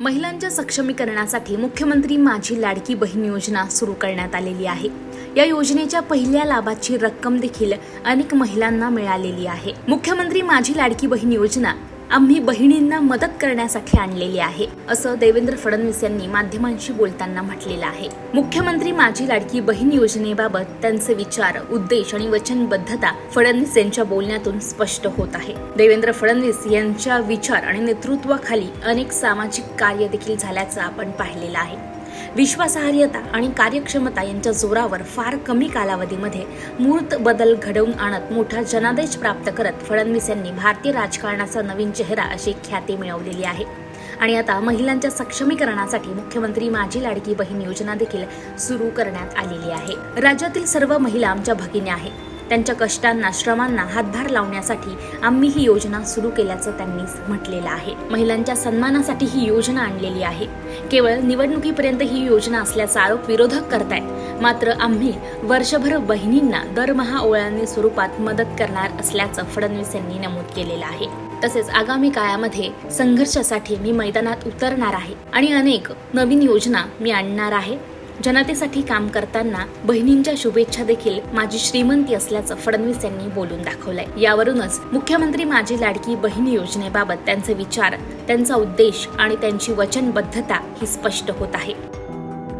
महिलांच्या सक्षमीकरणासाठी मुख्यमंत्री माझी लाडकी बहीण योजना सुरू करण्यात आलेली आहे. या योजनेच्या पहिल्या लाभाची रक्कम देखील अनेक महिलांना मिळालेली आहे. मुख्यमंत्री माझी लाडकी बहीण योजना आम्ही बहिणींना मदत करण्यासाठी आणलेली आहे असं देवेंद्र फडणवीस यांनी माध्यमांशी बोलताना म्हटलेलं आहे. मुख्यमंत्री माझी लाडकी बहीण योजनेबाबत त्यांचे विचार उद्देश आणि वचनबद्धता फडणवीस यांच्या बोलण्यातून स्पष्ट होत आहे. देवेंद्र फडणवीस यांच्या विचार आणि नेतृत्वाखाली अनेक सामाजिक कार्य देखील झाल्याचं आपण पाहिलेलं आहे. विश्वासार्हता आणि कार्यक्षमता यांच्या जोरावर फार कमी कालावधीमध्ये मूर्त बदल घडवून आणत मोठा जनादेश प्राप्त करत फडणवीस यांनी भारतीय राजकारणाचा नवीन चेहरा अशी ख्याती मिळवलेली आहे. आणि आता महिलांच्या सक्षमीकरणासाठी मुख्यमंत्री माझी लाडकी बहीण योजना देखील सुरू करण्यात आलेली आहे. राज्यातील सर्व महिला आमच्या भगिनी आहेत. त्यांच्या कष्टांना श्रमांना हातभार लावण्यासाठी आम्ही ही योजना सुरू केल्याचं त्यांनी म्हटलेलं आहे. महिलांच्या सन्मानासाठी ही योजना आणलेली आहे. केवळ निवडणुकीपर्यंत ही योजना असल्याचा आरोप विरोधक करतायत. मात्र आम्ही वर्षभर बहिणींना दरमहा ओळ्यांनी स्वरूपात मदत करणार असल्याचं फडणवीस यांनी नमूद केलेलं आहे. तसेच आगामी काळामध्ये संघर्षासाठी मी मैदानात उतरणार आहे आणि अनेक नवीन योजना मी आणणार आहे. जनतेसाठी काम करताना बहिणींच्या शुभेच्छा देखील माझी श्रीमंती असल्याचं फडणवीस यांनी बोलून दाखवलंय. यावरूनच मुख्यमंत्री माझी लाडकी बहीण योजनेबाबत त्यांचे विचार त्यांचा उद्देश आणि त्यांची वचनबद्धता ही स्पष्ट होत आहे.